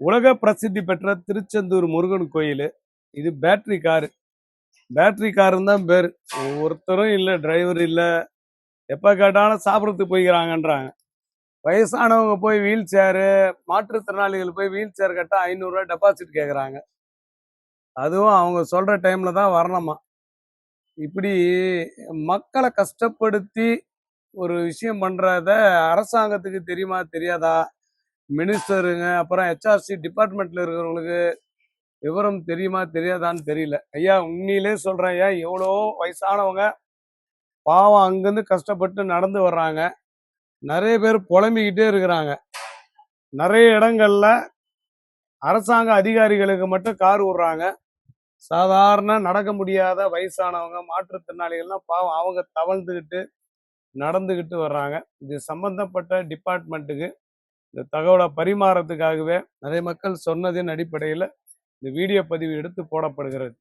உலக பிரசித்தி பெற்ற திருச்செந்தூர் முருகன் கோயில். இது பேட்டரி காரு பேட்டரி காருன்னு தான் பேர். ஒருத்தரும் இல்லை டிரைவர் இல்லை. எப்போ கேட்டாலும் சாப்பிட்றதுக்கு போய்க்கிறாங்கன்றாங்க. வயசானவங்க போய் வீல் சேரு மாற்றுத்திறனாளிகள் போய் வீல் சேர் கட்ட ஐநூறுரூவா டெபாசிட் கேட்குறாங்க அதுவும் அவங்க சொல்கிற டைமில் தான் வரணுமா? இப்படி மக்களை கஷ்டப்படுத்தி ஒரு விஷயம் பண்ணுறத அரசாங்கத்துக்கு தெரியுமா தெரியாதா? மினிஸ்டருங்க அப்புறம் ஹெச்ஆர்சி டிபார்ட்மெண்ட்டில் இருக்கிறவங்களுக்கு விவரம் தெரியுமா தெரியாதான்னு தெரியல. ஐயா உண்மையிலே சொல்கிறேன் ஐயா எவ்வளோ வயசானவங்க பாவம் அங்கேருந்து கஷ்டப்பட்டு நடந்து வர்றாங்க. நிறைய பேர் புலம்பிக்கிட்டே இருக்கிறாங்க. நிறைய இடங்கள்ல அரசாங்க அதிகாரிகளுக்கு மட்டும் கார் விடுறாங்க. சாதாரண நடக்க முடியாத வயசானவங்க மாற்றுத்திறனாளிகள்லாம் பாவம் அவங்க தவழ்ந்துக்கிட்டு நடந்துக்கிட்டு வர்றாங்க. இது சம்பந்தப்பட்ட டிபார்ட்மெண்ட்டுக்கு இந்த தகவலை பரிமாறத்துக்காகவே நிறைய மக்கள் சொன்னதின் அடிப்படையில் இந்த வீடியோ பதிவு எடுத்து போடப்படுகிறது.